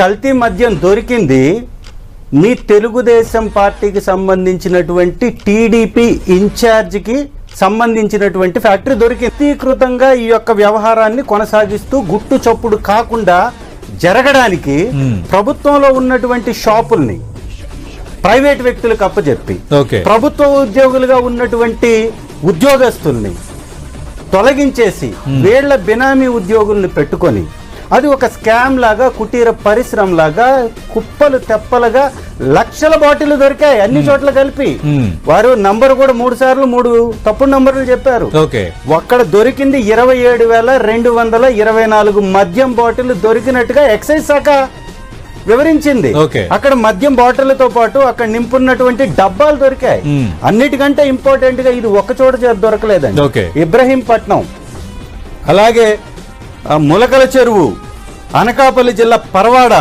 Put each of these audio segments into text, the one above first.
కల్తీ మద్యం దొరికింది మీ తెలుగుదేశం పార్టీకి సంబంధించినటువంటి టీడీపీ ఇన్ఛార్జికి సంబంధించినటువంటి ఫ్యాక్టరీ దొరికింది. వ్యక్తీకృతంగా ఈ యొక్క వ్యవహారాన్ని కొనసాగిస్తూ గుట్టు చప్పుడు కాకుండా జరగడానికి. ప్రభుత్వంలో ఉన్నటువంటి షాపుల్ని ప్రైవేట్ వ్యక్తులకు అప్పచెప్పి ప్రభుత్వ ఉద్యోగులుగా ఉన్నటువంటి ఉద్యోగస్తుల్ని తొలగించేసి వీళ్ళ బినామీ ఉద్యోగుల్ని పెట్టుకొని అది ఒక స్కామ్ లాగా కుటీర పరిశ్రమ లాగా కుప్పలు తెప్పలుగా లక్షల బాటిల్ దొరికాయి అన్ని చోట్ల కలిపి. వారు నంబర్ కూడా మూడు సార్లు మూడు తప్పుడు నంబర్లు చెప్పారు ఓకే ఒక్కడ దొరికింది ఇరవై ఏడు వేల రెండు వందల ఇరవై నాలుగు మద్యం బాటిల్ దొరికినట్టుగా ఎక్సైజ్ శాఖ వివరించింది. అక్కడ మద్యం బాటిళ్ళతో పాటు అక్కడ నింపున్నటువంటి డబ్బాలు దొరికాయి. అన్నిటికంటే ఇంపార్టెంట్గా ఇది ఒక్క చోట దొరకలేదండి. ఇబ్రహీంపట్నం అలాగే ములకల చెరువు అనకాపల్లి జిల్లా పరవాడ.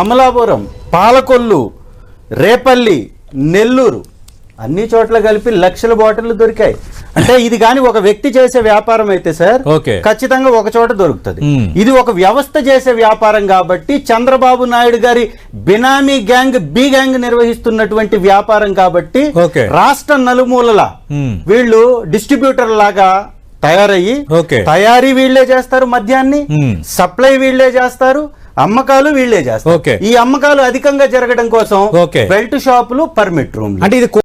అమలాపురం పాలకొల్లు రేపల్లి నెల్లూరు అన్ని చోట్ల కలిపి లక్షల బాటిళ్ళు దొరికాయి అంటే ఇది కానీ ఒక వ్యక్తి చేసే వ్యాపారం అయితే సార్ ఓకే. ఖచ్చితంగా ఒక చోట దొరుకుతుంది. ఇది ఒక వ్యవస్థ చేసే వ్యాపారం కాబట్టి చంద్రబాబు నాయుడు గారి బినామీ గ్యాంగ్ బి గ్యాంగ్ నిర్వహిస్తున్నటువంటి వ్యాపారం కాబట్టి. రాష్ట్ర నలుమూలల. వీళ్ళు డిస్ట్రిబ్యూటర్ లాగా తయారయ్యి. తయారీ వీళ్ళే చేస్తారు మద్యాన్ని. సప్లై వీళ్ళే చేస్తారు అమ్మకాలు వీళ్ళే చేస్తారు. ఈ అమ్మకాలు అధికంగా జరగడం కోసం. బెల్ట్ షాపులు పర్మిట్ రూమ్లు అంటే ఇది